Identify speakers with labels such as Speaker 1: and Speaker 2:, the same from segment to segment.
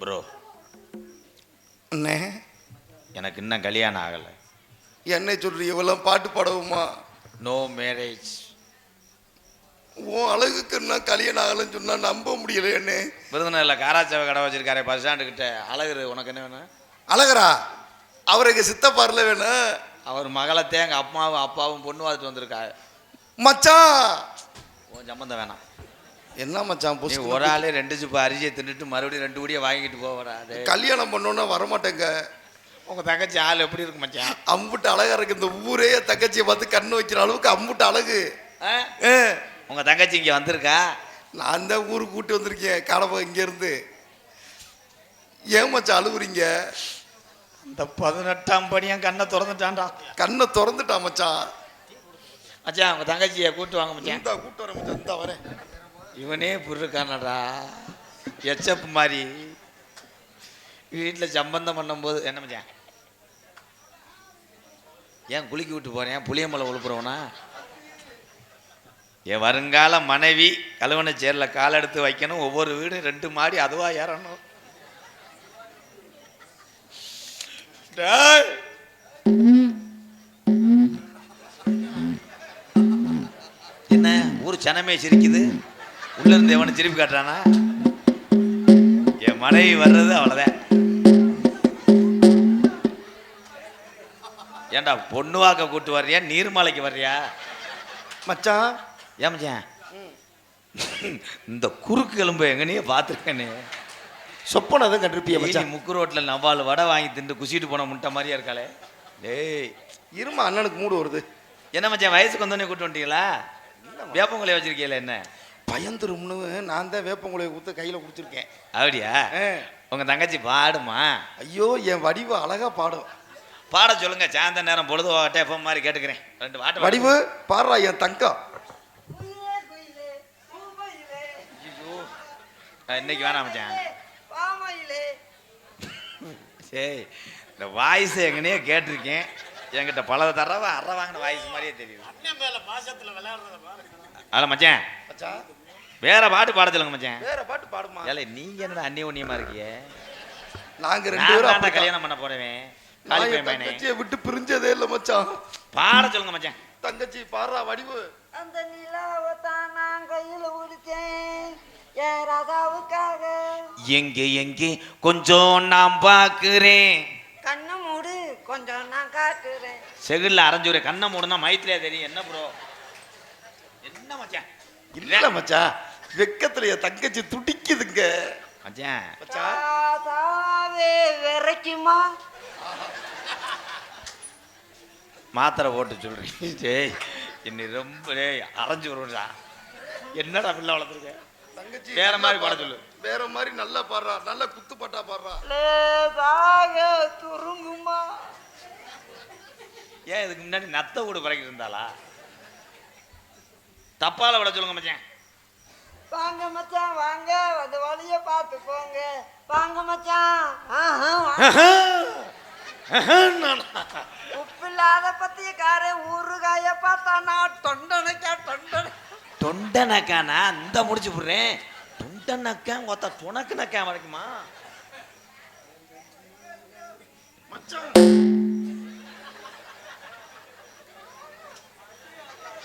Speaker 1: Bro
Speaker 2: அண்ணே.
Speaker 1: எனக்கு இன்னும் கல்யாணம் ஆகலை.
Speaker 2: என்ன சொல்றீ இவெல்லாம் பாட்டு பாடவுமா?
Speaker 1: நோ மேரேஜ்
Speaker 2: உன் அழகுக்கு என்ன கல்யாணம் ஆகலைன்னு சொன்னா நம்ப முடியல என்ன
Speaker 1: விருதுநகரில் காராச்சேவை கடை வச்சிருக்காரு பஸ் ஸ்டாண்டு கிட்ட அழகுரு உனக்கு என்ன வேணும்?
Speaker 2: அழகரா? அவருக்கு சித்தப்பார்ல வேணும்.
Speaker 1: அவர் மகளத்தே எங்கள் அம்மாவும் அப்பாவும் பொண்ணு பார்த்துட்டு வந்திருக்காரு.
Speaker 2: மச்சான்!
Speaker 1: உன் சம்மந்தம் வேணாம்.
Speaker 2: என்ன மச்சான் புதுசு
Speaker 1: ஒரு ஆளே ரெண்டு சுப்பு அரிசியை தின்னுட்டு மறுபடியும் ரெண்டு கூடிய வாங்கிட்டு போவராது
Speaker 2: கல்யாணம் பண்ணோன்னா வரமாட்டேங்க.
Speaker 1: உங்க தங்கச்சி ஆள் எப்படி இருக்கு மச்சான்?
Speaker 2: அம்புட்டு அழகா இருக்கு இந்த ஊரே தங்கச்சியை பார்த்து கண்ணு வைக்கிற அளவுக்கு அம்புட்டு அழகு.
Speaker 1: ஆ?
Speaker 2: ஆ,
Speaker 1: உங்க தங்கச்சி இங்க வந்திருக்கா?
Speaker 2: நான் தான் ஊருக்கு கூட்டி வந்திருக்கேன் கடவை இங்க இருந்து ஏன் மச்சான் அழுகுறீங்க
Speaker 1: இந்த பதினெட்டாம் படியன் கண்ணை திறந்துட்டான்டா.
Speaker 2: கண்ணை திறந்துட்டா மச்சான்.
Speaker 1: மச்சான் உங்க தங்கச்சியை கூட்டு வாங்க மச்சான்.
Speaker 2: கூட்டு வரேன் மச்சான் இந்தா வரேன்.
Speaker 1: இவனே புருக்கானடா எச்சப் மாதிரி. வீட்டில் சம்பந்தம் பண்ணும்போது என்ன மச்சான்? ஏன் குளிக்க விட்டு போகிறேன் புளியமலை உழுப்புறவனா? என் வருங்கால மனைவி கழுவன சேரில் கால் எடுத்து வைக்கணும். ஒவ்வொரு வீடும் ரெண்டு மாடி அதுவாக ஏறணும். என்ன? ஊர் சனமே சிரிக்குது. உள்ள இருந்து எவனை திருப்பி காட்டுறானா? என் மனைவி வர்றது அவ்வளவுதான் ஏன்டா பொண்ணு வாக்க கூட்டு வர்றியா? நீர்மலைக்கு வர்றியா?
Speaker 2: மச்சான்.
Speaker 1: ஏன் மச்சான்? இந்த குறுக்கு எலும்பு எங்கனையே பார்த்துருக்கேனே.
Speaker 2: சொப்பனை தான் கண்டிருப்பிய மச்சான்.
Speaker 1: முக்கு ரோட்டில் நவால் வடை வாங்கி திண்டு குசிட்டு போன முட்டை மாதிரியா இருக்காளே? டேய்.
Speaker 2: இருமா அண்ணனுக்கு மூடு வருது.
Speaker 1: என்ன மச்சான் வயசுக்கு வந்தோடனே கூட்டு வந்துட்டீங்களா? வேப்பங்குலைய வச்சிருக்கீங்களா என்ன?
Speaker 2: பயந்துரும்னு நான் தான் வேப்பங்குலையை கொடுத்து கையில் கொடுத்துருக்கேன்.
Speaker 1: அப்படியா? உங்க தங்கச்சி பாடுமா?
Speaker 2: ஐயோ என் வடிவு அழகா பாடும்.
Speaker 1: பாட சொல்லுங்க சாயந்தர நேரம் பொழுது வாட்டே எப்போ மாதிரி கேட்டுக்கிறேன். ரெண்டு வாட்டு
Speaker 2: வடிவு பாடுறா என் தங்கம்.
Speaker 3: குயிலே குயிலே பூமயிலே
Speaker 1: அஹ், இன்னைக்கு வேணாம் மச்சான். சரி இந்த வாய்ஸ் எங்கனையே கேட்டிருக்கேன். என்கிட்ட பல தடவை அற வாங்கின வாய்ஸ் மாதிரியே தெரியுது. அதில் மச்சான்.
Speaker 2: மச்சான்.
Speaker 1: வேற பாட்டு பாட சொல்லுங்க மச்சான்.
Speaker 2: வேற பாட்டு பாடுமா?
Speaker 1: ஏல நீங்க என்னடா அந்நிய உன்னியமா இருக்கியே
Speaker 2: நாங்க ரெண்டு பேரும் அப்படித்தான்.
Speaker 1: கல்யாணம் பண்ண போறேன். காலி பையனே
Speaker 2: விட்டு பிரிஞ்சதே இல்லை மச்சான்.
Speaker 1: பாட சொல்லுங்க மச்சான்.
Speaker 2: தங்கச்சி பாடுறா வடிவு.
Speaker 3: அந்த நிலாவை தான் நான் கையில் ராதாவுக்காக.
Speaker 1: எங்கே எங்கே? கொஞ்சம் நான் பார்க்கிறேன்.
Speaker 3: கண்ணை மூடு கொஞ்சம் நான் காட்டுறேன்
Speaker 1: செகுல்ல அரைஞ்சூர கண்ணை மூடுனா மயத்திலே தெரியும். என்ன ப்ரோ என்ன மச்சான்?
Speaker 2: இல்ல மச்சான். வெக்கத்துல என் தங்கச்சி துடிக்குதுங்க.
Speaker 3: விரைக்குமா?
Speaker 1: மாத்திரை போட்டு சொல்றீங்க டேய் என்னை ரொம்ப அரைஞ்சு வருவா என்னடா பிள்ளை வளர்த்துருக்க?
Speaker 2: தங்கச்சி
Speaker 1: வேற மாதிரி பாட. சொல்லு.
Speaker 2: வேற மாதிரி நல்லா பாடுறா. நல்ல குத்து பாட்டா பாடுறா.
Speaker 3: துருங்குமா?
Speaker 1: ஏன் இதுக்கு முன்னாடி நத்த வீடு பறக்கிட்டு இருந்தாளா? தப்பால விட சொல்லுங்க மச்சான்.
Speaker 3: வாங்க மச்சான் வாங்க. அந்த வழிய பார்த்து போங்க. வாங்க மச்சான். ஆஹா, வாங்க. உப்பில்லாத பத்தியக்காரன் ஊறுகாய பார்த்தா நான் தொண்டனைக்கா தொண்டனை
Speaker 1: தொண்டனக்கானா? அந்த முடிச்சு விடுறேன். தொண்டனக்கா ஒத்த துணக்கு நக்கா வரைக்குமா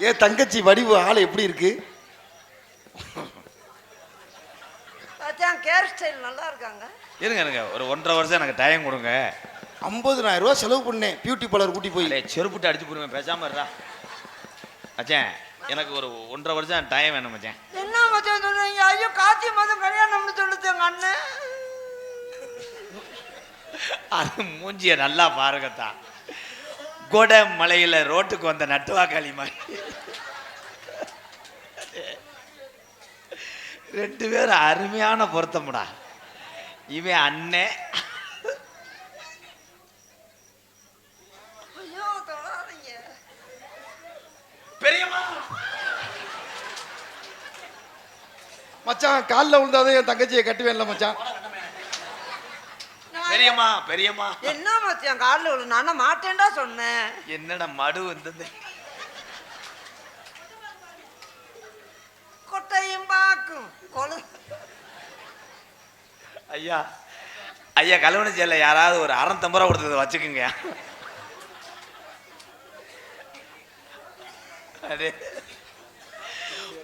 Speaker 2: ஏன் தங்கச்சி வடிவு ஆள் எப்படி இருக்கு?
Speaker 3: கேர் ஸ்டைல் நல்லா இருக்காங்க
Speaker 1: இருங்க இருங்க. ஒரு ஒன்றரை வருஷம் எனக்கு டைம் கொடுங்க.
Speaker 2: ஐம்பதுனாயிரம் ரூபாய் செலவு பண்ணேன். பியூட்டி பார்லர் கூட்டி போய்.
Speaker 1: இல்லை செருப்புட்டு அடிச்சு போடுவேன். பேசாம இருடா. மச்சான் எனக்கு ஒரு ஒன்றரை வருஷம் டைம் வேணும் மச்சான்.
Speaker 3: என்ன மச்சான் சொல்றீங்க? ஐயோ கார்த்தி மாதம் கல்யாணம்னு சொல்லுது எங்க அண்ணன்
Speaker 1: அது மூஞ்சிய நல்லா பாருங்கத்தா. கொடை மலையில ரோட்டுக்கு வந்த நட்டுவாக்காளி மாதிரி. ரெண்டு பேரும் அருமையான பொருத்தம்டா. இவன் பெரியம்மா.
Speaker 2: மச்சான் காலில் விழுந்தாதான் என் தங்கச்சியை கட்டுவேன்ல மச்சான்.
Speaker 1: பெரியம்மா பெரியம்மா.
Speaker 3: என்ன மச்சான் காலில் விழு நானும் மாட்டேன்டா சொன்னேன்.
Speaker 1: என்னடா மடு வந்தது?
Speaker 3: கொழு
Speaker 1: ஐயா ஐயா கல்வனி சேல யாராவது ஒரு அறநூத்தம்பது ரூபா கொடுத்ததை வச்சுக்குங்க. அடே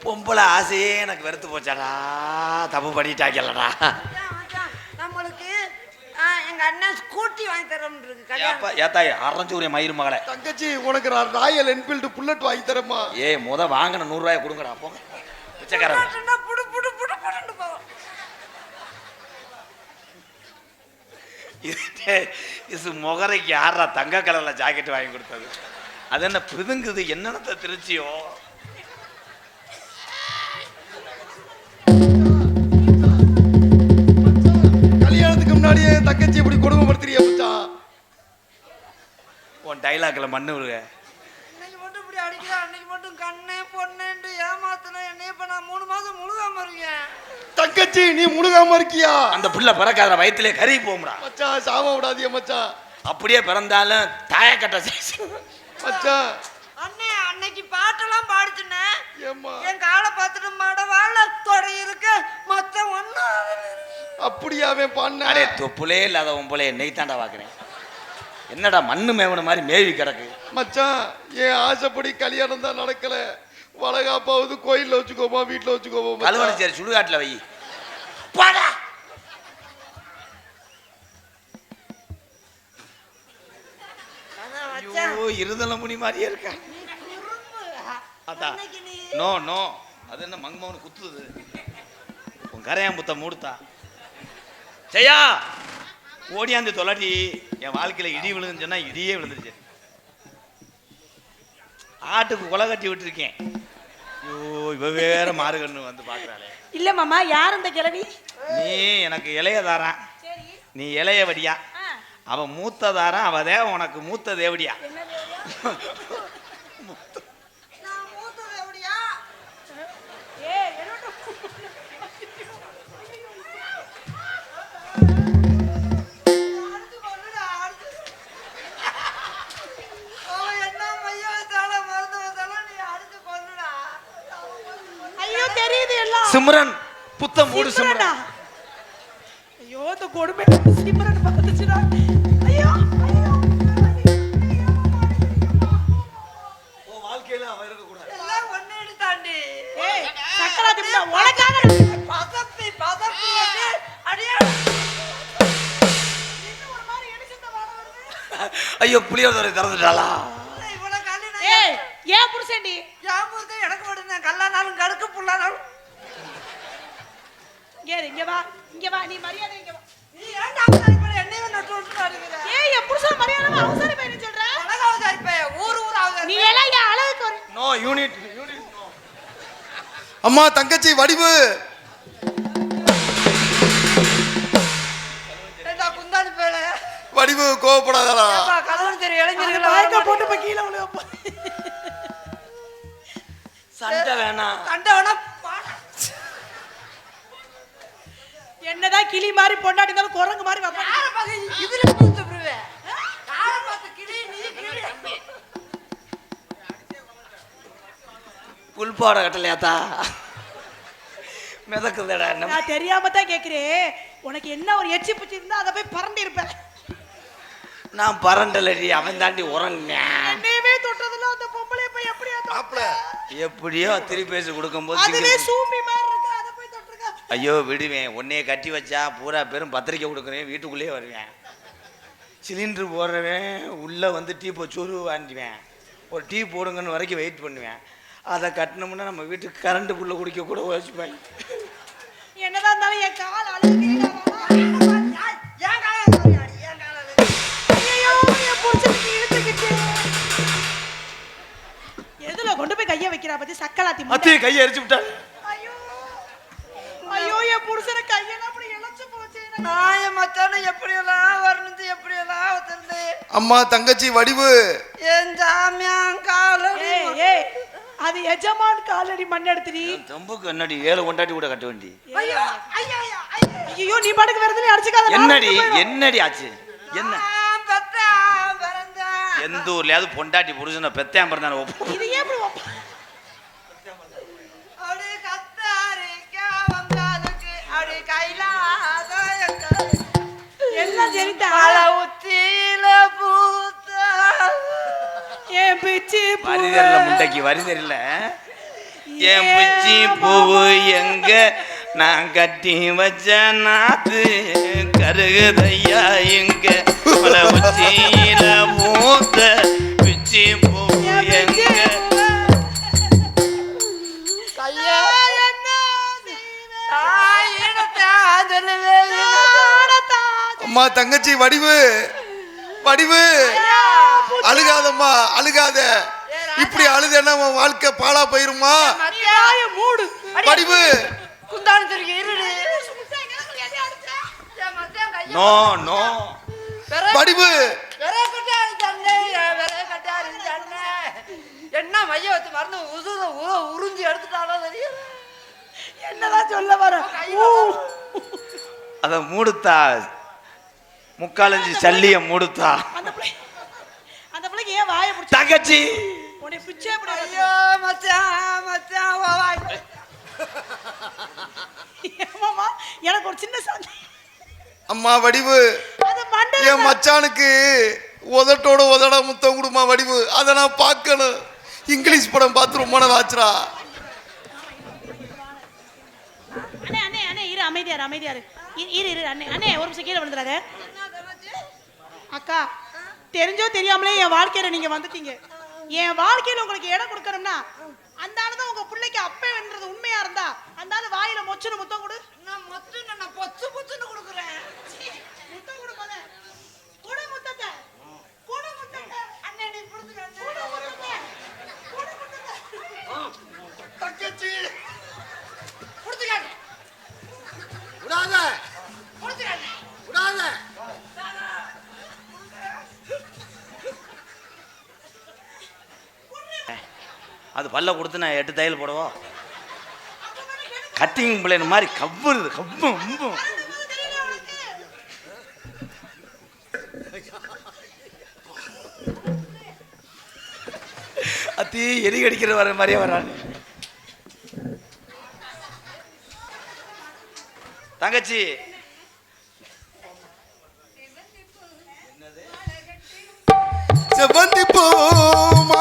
Speaker 1: பொம்பளை ஆசையே எனக்கு வெறுத்து போச்சாடா தப்பு பண்ணிட்டாக்கலடா
Speaker 3: நம்மளுக்கு எங்க அண்ணன் ஸ்கூட்டி வாங்கி தரோம்னு இருக்கு
Speaker 1: ஏத்தாய் அரைஞ்சூரிய மயிர் மகளே.
Speaker 2: தங்கச்சி உனக்கு ராயல் என்ஃபீல்டு புல்லட் வாங்கி தரேம்மா.
Speaker 1: ஏய் முத வாங்கின நூறுரூவாயை கொடுங்கடா போங்க. பிச்சைக்காரன்
Speaker 3: புல்லாட்டுன்னா புடு புடு புடு புடுன்னு போகும்
Speaker 1: இது முகரைக்கு யாரா தங்க கலர்ல ஜாக்கெட் வாங்கி கொடுத்தது? அது என்ன பிதுங்குது? என்னென்னத்தை திருச்சியோ?
Speaker 2: கல்யாணத்துக்கு முன்னாடியே தங்கச்சி இப்படி கொடுமைப்படுத்துறியா
Speaker 1: உன் டைலாக்ல மண்ணு விழுக
Speaker 3: இன்னைக்கு மட்டும் இப்படி அடிக்கிற அன்னைக்கு மட்டும் கண்ணே பொண்ணேன்ட்டு ஏமாத்தின என்னைய இப்ப நான் மூணு மாசம் முழுகாம இருக்கேன்.
Speaker 2: தங்கச்சி நீ முழுகாம இருக்கியா?
Speaker 1: அந்த புள்ள பிறக்காத வயிற்றுல கறி போகும்டா.
Speaker 2: மச்சான் சாம விடாதிய மச்சான்.
Speaker 1: அப்படியே பிறந்தாலும் தாயக்கட்டை சைஸ்
Speaker 2: மச்சான்.
Speaker 3: அண்ணே அன்னைக்கு பாட்டெல்லாம் பாடிச்சுனே
Speaker 2: ஏம்மா.
Speaker 3: என் காலை பார்த்துட்டு மட வாழ தொடை இருக்கு. மொத்த ஒண்ணு.
Speaker 2: அப்படியா அவன் பண்ண
Speaker 1: அடே தொப்புலே இல்லாத உன் என்னை தாண்டா பார்க்குறேன்? என்னடா மண்ணு மேவன மாதிரி மேவி கிடக்கு?
Speaker 2: மச்சான் என் ஆசைப்படி கல்யாணம் தான் நடக்கல. வளகாப்பாவது கோயில்ல வச்சுக்கோமா வீட்டுல வச்சுக்கோமா.
Speaker 1: கழுவணி சரி சுடுகாட்டில் வை. போடா. ஐயோ இருதல முனி மாதிரியே இருக்கா. அதான்.
Speaker 3: நீ
Speaker 1: நோ அது என்ன மங்கமவனு குத்துது? உன் கரையான் புத்த மூடுத்தா? ஜெயா! ஓடியாந்து தொலாட்டி என் வாழ்க்கையில இடி விழுந்துன்னு சொன்னா இடியே விழுந்துருச்சு. ஆட்டுக்கு கொலை கட்டி விட்டுருக்கேன். ஐயோ இவ வேற மாறுகண்ணு வந்து பாக்குறாளே.
Speaker 4: இல்ல மாமா யார் அந்த கிழவி?
Speaker 1: நீ எனக்கு இலைய தாரான் நீ இலைய வடியா அவன் மூத்த தாரான் அவதே உனக்கு மூத்த தேவடியா?
Speaker 4: தெரியுது எல்லாம்.
Speaker 1: சிம்ரன் புத்த மூடு
Speaker 4: சிம்ரனா? ஐயோ இந்த கொடுமை. சிம்ரன் பார்த்துச்சுடா. ஐயோ உனக்காக
Speaker 3: பதப்பி பதப்பி அடியே.
Speaker 1: ஐயோ புளியோதரை திறந்துட்டாளா?
Speaker 4: ஏன்? புருஷன்டி
Speaker 3: எனக்கு மட்டும் கல்லானாலும் கடுக்கு புல்லானாலும்.
Speaker 4: இங்க இங்க வா இங்க வா நீ மரியாதை இங்க வா.
Speaker 3: நீ ஏன்டா அவசாரிப்பட என்னையே நட்டு விட்டு அடிக்கிற
Speaker 4: ஏய் என் புருஷன் மரியாதை அவசர பையன் சொல்ற?
Speaker 3: உலக அவசாரிப்ப ஊர் ஊர்
Speaker 4: நீ
Speaker 3: அவசாரி
Speaker 4: எல்லாம் என் அழகுக்கு ஒரு
Speaker 1: நோ யூனிட் யூனிட்
Speaker 2: அம்மா தங்கச்சி வடிவு. வடிவு கோவப்படாதடா.
Speaker 1: சண்டை வேணாம்
Speaker 3: கண்ட வேணா. பாடா
Speaker 4: என்னதான் கிளி மாதிரி பொண்டாட்டி இருந்தாலும் குரங்கு மாதிரி
Speaker 3: இதுல
Speaker 1: புல்பாட கட்டலையாத்தா? மிதக்குதடா
Speaker 4: நான் தெரியாம தான் கேக்குறேன். உனக்கு என்ன ஒரு எச்சி புச்சி இருந்தா அதை போய் பறந்து இருப்பேன்
Speaker 1: நான் பரண்டலடி அவன் தாண்டி உறங்கினேன்.
Speaker 4: எப்படியோ
Speaker 1: திரு பேசி கொடுக்கும்போது
Speaker 4: அதுவே
Speaker 1: சிங்கிள்
Speaker 4: சூம்பி மாதிரி இருக்கு? அதை போய் தொட்டிருக்க?
Speaker 1: ஐயோ விடுவேன். உன்னைய கட்டி வச்சா பூரா பேரும் பத்திரிக்கை கொடுக்குறேன் வீட்டுக்குள்ளேயே வருவேன். சிலிண்டர் போடுறவன் உள்ளே வந்து டீ போ சோறு வாங்கிடுவேன். ஒரு டீ போடுங்கன்னு வரைக்கும் வெயிட் பண்ணுவேன். அதை கட்டினோம்னா நம்ம வீட்டுக்கு கரண்ட்டுக்குள்ளே குடிக்க கூட வச்சுப்பேன்
Speaker 4: என்னதான் இருந்தாலும் என் கால் அழுகு
Speaker 1: அத்தையை கையை அரிச்சு விட்டாள்
Speaker 4: ஐயோ என் புருஷனை கையெல்லாம் அப்படி இழைச்சு போச்சு. எனக்கு.
Speaker 3: நான் என் மச்சானை எப்படியெல்லாம் வரணுது எப்படியெல்லாம் வச்சிருந்து
Speaker 2: அம்மா தங்கச்சி வடிவு.
Speaker 3: என்
Speaker 4: ஏய் ஏய் அது எஜமான் காலடி மண் எடுத்துடி
Speaker 1: தம்புக்கு என்னடி ஏழு கொண்டாட்டி கூட கட்ட வேண்டி?
Speaker 3: ஐயோ ஐயோ ஐயோ ஐயோ.
Speaker 4: ஐயோ நீ பாட்டுக்கு வரதுல அடிச்சுக்காத
Speaker 1: என்னடி என்னடி ஆச்சு? என்ன. எந்த ஊர்லயாவது பொண்டாட்டி புருஷனை பெத்தேன் பிறந்தான ஒப்ப-
Speaker 3: பல உச்சியில பூத்த.
Speaker 4: என் பிச்சி
Speaker 1: வரி தெரியல முண்டைக்கு வரி தெரியல என் பிச்சி பூவு எங்க நான் கட்டி வச்ச நாத்து? கருகுதையா எங்க? உச்சியில மூத்த பிச்சி
Speaker 2: அம்மா தங்கச்சி வடிவு. வடிவு. அழுகாதம்மா அழுகாத. இப்படி அழுதேன்னா உன் வாழ்க்கை பாழா போயிருமா? வடிவு.
Speaker 1: No no.
Speaker 2: வடிவு.
Speaker 3: என்ன மைய வச்சு மருந்து உசுர உறிஞ்சி எடுத்துட்டாலோ தெரியல.
Speaker 4: என்னதான் சொல்ல வர.
Speaker 1: அத மூடுத்தா முக்காலஞ்சி சல்லிய மூடுத்தா.
Speaker 4: அந்த பிள்ளை அந்த பிள்ளைக்கு ஏன் வாயை பிடிச்ச
Speaker 1: தங்கச்சி!
Speaker 4: உன்னை பிச்சே
Speaker 3: ஐயோ மச்சான் மச்சான் வா, வா.
Speaker 4: ஏமாமா எனக்கு ஒரு சின்ன சந்தேகம்
Speaker 2: அம்மா வடிவு.
Speaker 4: அது
Speaker 2: என் மச்சானுக்கு உதட்டோட உதட முத்தம் கொடுமா வடிவு. அதை நான் பார்க்கணும். இங்கிலீஷ் படம் பார்த்து ரொம்ப நாள் ஆச்சுடா.
Speaker 4: அண்ணே அண்ணே அண்ணே இரு அமைதியாரு அமைதியாரு இரு. இரு இரு அண்ணே அண்ணே ஒரு நிமிஷம் கீழே விழுந்துறாரு அக்கா தெரிஞ்சோ தெரியாமலே என் வாழ்க்கையில நீங்க வந்துட்டீங்க. என் வாழ்க்கையில உங்களுக்கு இடம் கொடுக்கணும்னா அந்த ஆளு தான் உங்க பிள்ளைக்கு அப்பேன்றது உண்மையா இருந்தா அந்த ஆளு வாயில மொச்சுன்னு முத்தம் கொடு.
Speaker 3: நான் மொத்து நான் பொச்சு பொச்சுன்னு கொடுக்குறேன்?
Speaker 4: முத்தம் கொடு போல கொடு முத்தத்தை. கொடு முத்தத்தை.
Speaker 3: அண்ணே நீ புரிஞ்சுக்க.
Speaker 4: கொடு முத்தத்தை. கொடு முத்தத்தை.
Speaker 2: தங்கச்சி.
Speaker 3: புரிஞ்சுக்க.
Speaker 2: விடாத. விடாத.
Speaker 1: அது பல்ல கொடுத்து நான் எட்டு தையல் போடவோ? கட்டிங் பிள்ளைன் மாதிரி கவ்வுறது கவ்வும் உம்பும் அத்தி எலி கடிக்கிற வர மாதிரியே வரான். தங்கச்சி.
Speaker 2: செவ்வந்தி
Speaker 3: பூமா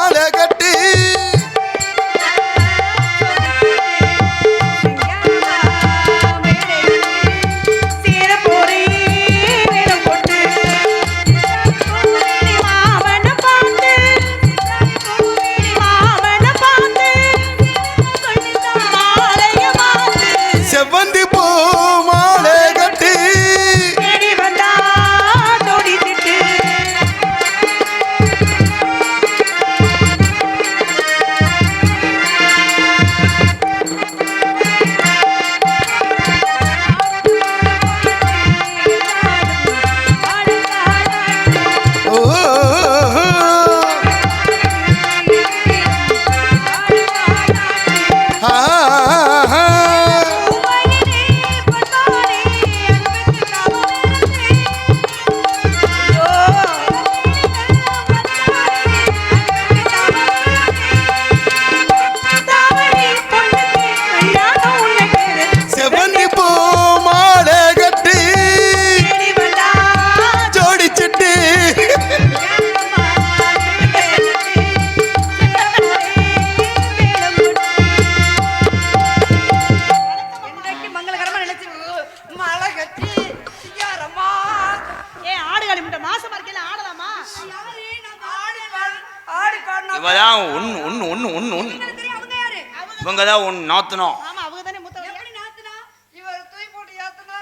Speaker 3: போட்டு ஏத்துனா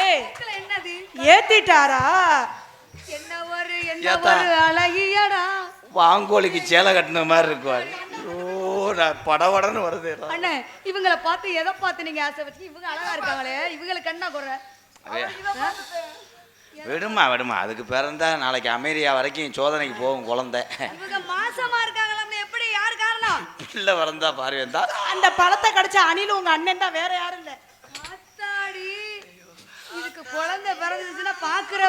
Speaker 4: ஏய்
Speaker 3: என்னது?
Speaker 4: ஏத்திட்டாரா?
Speaker 3: என்ன ஒரு என்ன. ஒரு அழகியடா.
Speaker 1: வாங்கோலிக்கு சேலை கட்டின மாதிரி இருக்கும் ஓ நான் படபடன்னு வருது
Speaker 3: அண்ணே இவங்கள பார்த்து எதை பார்த்து நீங்க ஆசை வச்சு இவங்க அழகா இருக்காங்களே? இவங்களுக்கு என்ன குறை.
Speaker 1: விடுமா விடுமா. அதுக்கு பிறந்தா நாளைக்கு அமெரிக்கா வரைக்கும் சோதனைக்கு போகும் குழந்தை.
Speaker 3: இவங்க மாசமா எப்படி
Speaker 1: பிள்ளை பிறந்தா பார்வையந்தா
Speaker 4: அந்த பழத்தை கடிச்ச அணில் உங்க அண்ணன் தான் வேற யாரும் இல்ல.
Speaker 3: இதுக்கு குழந்தை பிறந்துச்சுன்னா பாக்குறவங்க